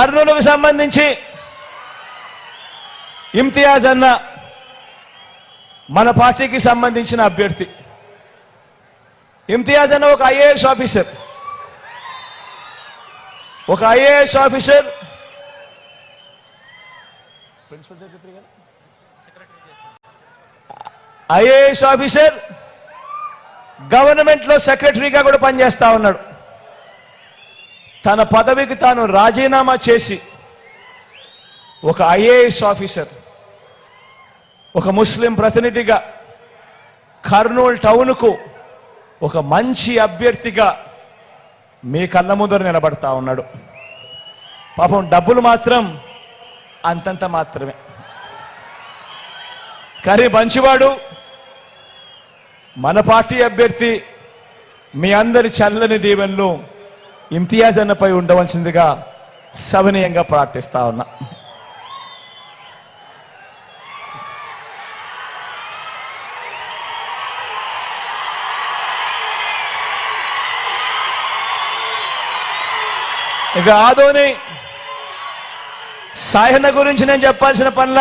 కర్నూలుకు సంబంధించి ఇమ్తియాజ్ అన్న మన పార్టీకి సంబంధించిన అభ్యర్థి. ఇమ్తియాజ్ అన్న ఒక ఐఏఎస్ ఆఫీసర్. ఒక ఐఏఎస్ ఆఫీసర్. ప్రిన్సిపల్ సెక్రటరీ గారు? IAS officer. గవర్నమెంట్లో సెక్రటరీగా కూడా పనిచేస్తా ఉన్నాడు. తన పదవికి తాను రాజీనామా చేసి ఒక ఐఏఎస్ ఆఫీసర్ ఒక ముస్లిం ప్రతినిధిగా కర్నూలు టౌన్కు ఒక మంచి అభ్యర్థిగా మీ కళ్ళ ముందర నిలబడతా ఉన్నాడు. పాపం డబ్బులు మాత్రం అంతంత మాత్రమే. కానీ మంచివాడు మన పార్టీ అభ్యర్థి మీ అందరి చల్లని దీవెనలు ఇమ్తియాజ్ అన్నపై ఉండవలసిందిగా సవనీయంగా ప్రార్థిస్తా ఉన్నా. ఇక ఆదోని సాయన గురించి నేను చెప్పాల్సిన పనుల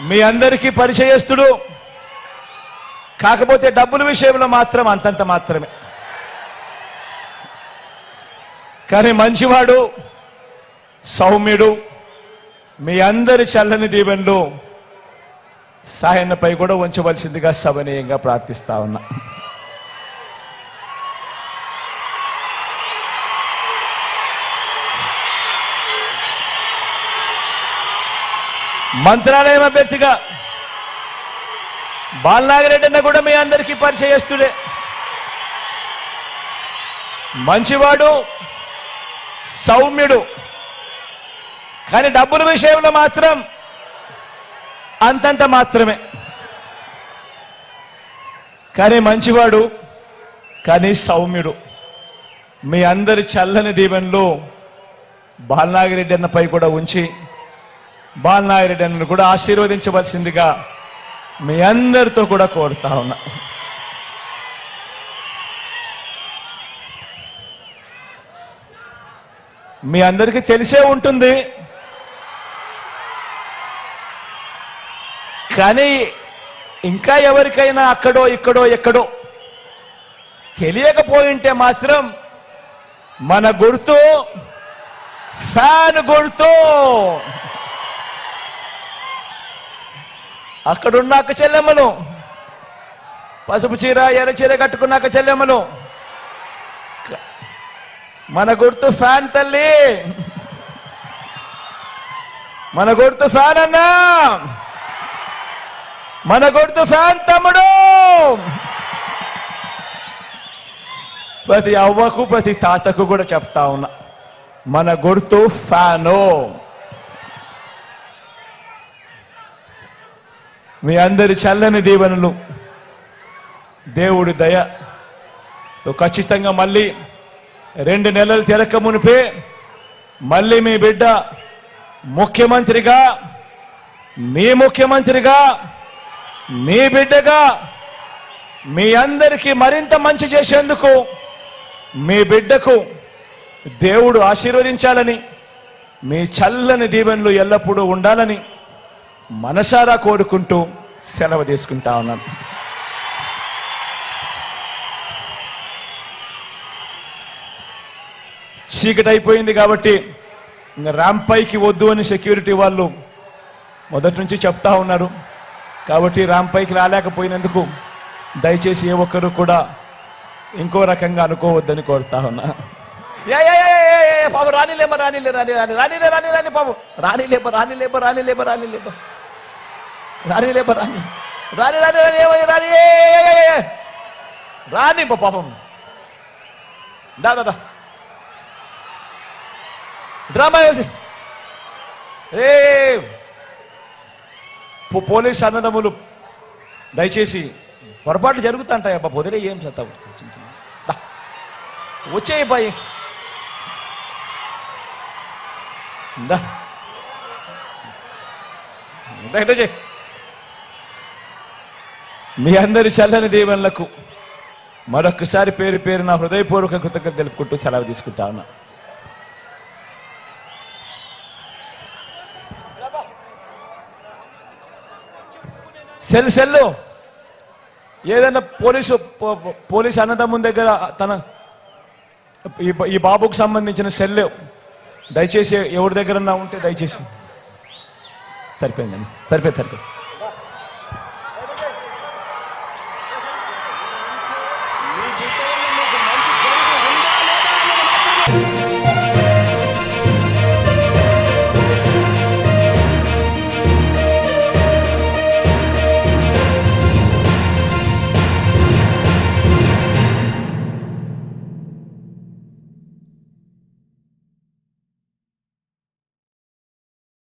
మీ అందరికీ పరిచయస్తుడు. కాకపోతే డబ్బుల విషయంలో మాత్రం అంతంత మాత్రమే. కానీ మంచివాడు సౌమ్యుడు మీ అందరి చల్లని దీవెనలు సాయన్నపై కూడా ఉంచవలసిందిగా సభనీయంగా ప్రార్థిస్తా ఉన్నా. మంత్రాలయం అభ్యర్థిగా బాలనాగిరెడ్డి అన్న కూడా మీ అందరికీ పరిచయస్తుడే మంచివాడు సౌమ్యుడు. కానీ డబ్బుల విషయంలో మాత్రం అంతంత మాత్రమే. కానీ మంచివాడు కానీ సౌమ్యుడు. మీ అందరి చల్లని దీవెనలో బాలనాగిరెడ్డి అన్నపై కూడా ఉంచి బాలనాగిరెడ్డి అన్నను కూడా ఆశీర్వదించవలసిందిగా మీ అందరితో కూడా కోరుతా ఉన్నా. మీ అందరికీ తెలిసే ఉంటుంది. కానీ ఇంకా ఎవరికైనా అక్కడో ఇక్కడో ఎక్కడో తెలియకపోయింటే మాత్రం మన గుర్తు ఫ్యాన్ గుర్తు. అక్కడున్న అక్క చెల్లెమ్మలు పసుపు చీర ఎర్ర చీర కట్టుకున్న అక్క చెల్లెమ్మలు. మన గుర్తు ఫ్యాన్ తల్లి. మన గుర్తు ఫ్యాన్ అన్నా. మన గుర్తు ఫ్యాన్ తమ్ముడు. ప్రతి అవ్వకు ప్రతి తాతకు కూడా చెప్తా ఉన్నా. మన గుర్తు ఫ్యాను. మీ అందరి చల్లని దీవెనలు. దేవుడి దయతో ఖచ్చితంగా మళ్ళీ రెండు నెలలు తిరక మునిపే మళ్ళీ మీ బిడ్డ ముఖ్యమంత్రిగా మీ ముఖ్యమంత్రిగా మీ బిడ్డగా మీ అందరికీ మరింత మంచి చేసేందుకు మీ బిడ్డకు దేవుడు ఆశీర్వదించాలని మీ చల్లని దీవెనలు ఎల్లప్పుడూ ఉండాలని మనసారా కోరుకుంటూ సెలవు తీసుకుంటా ఉన్నాను. చీకటి అయిపోయింది కాబట్టి ఇంకా ర్యాంప్ పైకి వద్దు అని సెక్యూరిటీ వాళ్ళు మొదటి నుంచి చెప్తా ఉన్నారు. కాబట్టి ర్యాంప్ పైకి రాలేకపోయినందుకు దయచేసి ఏ ఒక్కరు కూడా ఇంకో రకంగా అనుకోవద్దని కోరుతా ఉన్నా. ఏ, ఏ, పాపం రానిలేమ రానిలే రాని రాని రానిలే రాని రాని పాపం. రానిలేప రానిలేప రానిలేప రానిలేప రానిలేప రాని రాని రాని రాని ఏమయ్య, రాని రాని పాపం. దా దా, దా. డ్రామా ఏ పో- పోలీస్ అన్నదమ్ములు దయచేసి పొరపాట్లు జరుగుతుంటాయి. అబ్బా వదిలే ఏం చేస్తావు? వచ్చేయి బాయ్. దా. మీ అందరి చల్లని దీవెనలకు మరొకసారి పేరు పేరు నా హృదయపూర్వక కృతజ్ఞత తెలుపుకుంటూ సెలవు తీసుకుంటా ఉన్నా. Cell cell. ఏదైనా పోలీసు పో- పోలీసు అన్నదమ్ముని దగ్గర తన ఈ ఈ బాబుకు సంబంధించిన సెల్ దయచేసి ఎవరి దగ్గర ఉంటే దయచేసి. సరిపోయిందండి. సరిపోయింది సరిపోయింది.